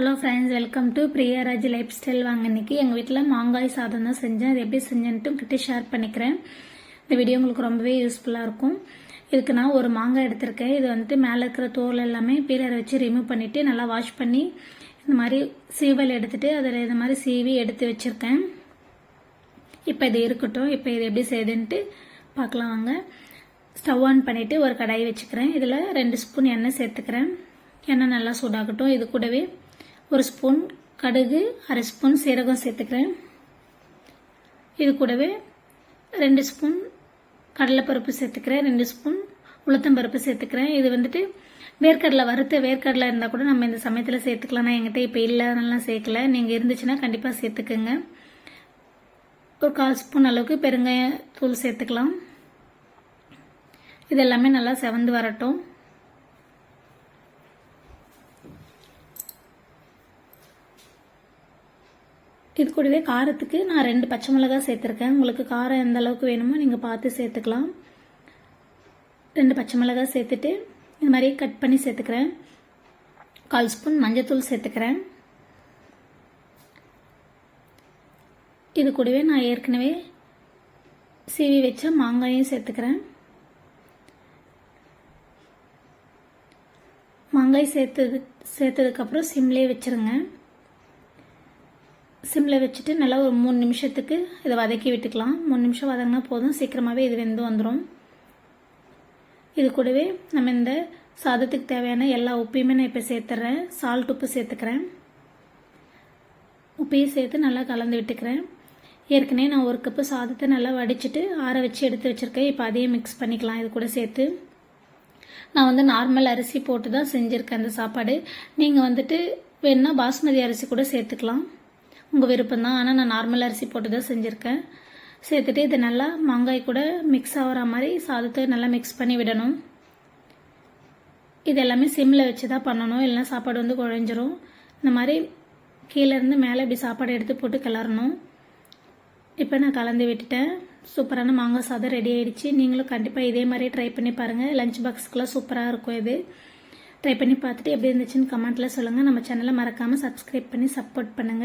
Hello friends welcome to Priyaraj lifestyle வாங்க இன்னைக்கு எங்கள் வீட்டில் மாங்காய் சாதம் தான் செஞ்சேன். அது எப்படி செஞ்சேன்ட்டு கிட்ட ஷேர் பண்ணிக்கிறேன். இந்த வீடியோ உங்களுக்கு ரொம்பவே யூஸ்ஃபுல்லாக இருக்கும். இதுக்கு நான் ஒரு மாங்காய் எடுத்திருக்கேன். இது வந்துட்டு மேலே இருக்கிற தோல் எல்லாமே பீலரை வச்சு ரிமூவ் பண்ணிவிட்டு நல்லா வாஷ் பண்ணி இந்த மாதிரி சீவல் எடுத்துகிட்டு அதில் இந்த மாதிரி சீவி எடுத்து வச்சுருக்கேன். இப்போ இது இருக்கட்டும். இப்போ இது எப்படி செய்யுதுன்ட்டு பார்க்கலாம் வாங்க. ஸ்டவ் ஆன் பண்ணிவிட்டு ஒரு கடாய் வச்சுக்கிறேன். இதில் ரெண்டு ஸ்பூன் எண்ணெய் சேர்த்துக்கிறேன். எண்ணெய் நல்லா சூடாகட்டும். இது கூடவே ஒரு ஸ்பூன் கடுகு அரை ஸ்பூன் சீரகம் சேர்த்துக்கிறேன். இது கூடவே ரெண்டு ஸ்பூன் கடலைப்பருப்பு சேர்த்துக்கிறேன். ரெண்டு ஸ்பூன் உளுத்தம்பருப்பு சேர்த்துக்கிறேன். இது வந்துட்டு வேர்க்கடலை வறுத்த வேர்க்கடலை இருந்தால் கூட நம்ம இந்த சமயத்தில் சேர்த்துக்கலாம். நான் எங்கிட்ட இப்போ இல்லாதனாலாம் சேர்க்கல. நீங்கள் இருந்துச்சுன்னா கண்டிப்பாக சேர்த்துக்குங்க. ஒரு கால் ஸ்பூன் அளவுக்கு பெருங்காய தூள் சேர்த்துக்கலாம். இது எல்லாமே நல்லா செவந்து வரட்டும். இது கூடவே காரத்துக்கு நான் ரெண்டு பச்சை மிளகாய் சேர்த்துருக்கேன். உங்களுக்கு காரம் எந்த அளவுக்கு வேணுமோ நீங்கள் பார்த்து சேர்த்துக்கலாம். ரெண்டு பச்சை மிளகாய் சேர்த்துட்டு இது மாதிரி கட் பண்ணி சேர்த்துக்கிறேன். கால் ஸ்பூன் மஞ்சத்தூள் சேர்த்துக்கிறேன். இது கூடவே நான் ஏற்கனவே சீவி வச்ச மாங்காயும் சேர்த்துக்கிறேன். மாங்காய் சேர்த்தது சேர்த்ததுக்கப்புறம் சிம்லேயே வச்சுருங்க. சிம்மில் வச்சுட்டு நல்லா ஒரு மூணு நிமிஷத்துக்கு இதை வதக்கி விட்டுக்கலாம். மூணு நிமிஷம் வதங்கினா போதும். சீக்கிரமாகவே இது வெந்து வந்துடும் இது கூடவே நம்ம இந்த சாதத்துக்கு தேவையான எல்லா உப்பையுமே நான் இப்போ சேர்த்துறேன். சால்ட் உப்பு சேர்த்துக்கிறேன். உப்பையும் சேர்த்து நல்லா கலந்து விட்டுக்கிறேன். ஏற்கனவே நான் ஒரு கப்பு சாதத்தை நல்லா வடிச்சிட்டு ஆற வச்சு எடுத்து வச்சுருக்கேன். இப்போ அதையும் மிக்ஸ் பண்ணிக்கலாம். இது கூட சேர்த்து. நான் வந்து நார்மல் அரிசி போட்டு தான் செஞ்சுருக்கேன் அந்த சாப்பாடு. நீங்கள் வந்துட்டு வேணுன்னா பாஸ்மதி அரிசி கூட சேர்த்துக்கலாம். உங்கள் விருப்பம் தான். ஆனால் நான் நார்மல் அரிசி போட்டு தான் செஞ்சுருக்கேன். சேர்த்துட்டு இதை நல்லா மாங்காய் கூட மிக்ஸ் ஆகிற மாதிரி சாதத்தை நல்லா மிக்ஸ் பண்ணி விடணும். இது எல்லாமே சிம்மில் வச்சு தான் பண்ணணும். இல்லைனா சாப்பாடு வந்து குழஞ்சிரும் இந்த மாதிரி கீழேருந்து மேலே இப்படி சாப்பாடு எடுத்து போட்டு கிளறணும். இப்போ நான் கலந்து விட்டுட்டேன். சூப்பரான மாங்காய் சாதம் ரெடி ஆகிடுச்சு நீங்களும் கண்டிப்பாக இதே மாதிரி ட்ரை பண்ணி பாருங்கள் லஞ்ச் பாக்ஸ்க்குலாம் சூப்பராக இருக்கும் இது. ட்ரை பண்ணி பார்த்துட்டு எப்படி இருந்துச்சுன்னு கமெண்ட்டில் சொல்லுங்கள் நம்ம சேனலை மறக்காமல் சப்ஸ்கிரைப் பண்ணி சப்போர்ட் பண்ணுங்கள்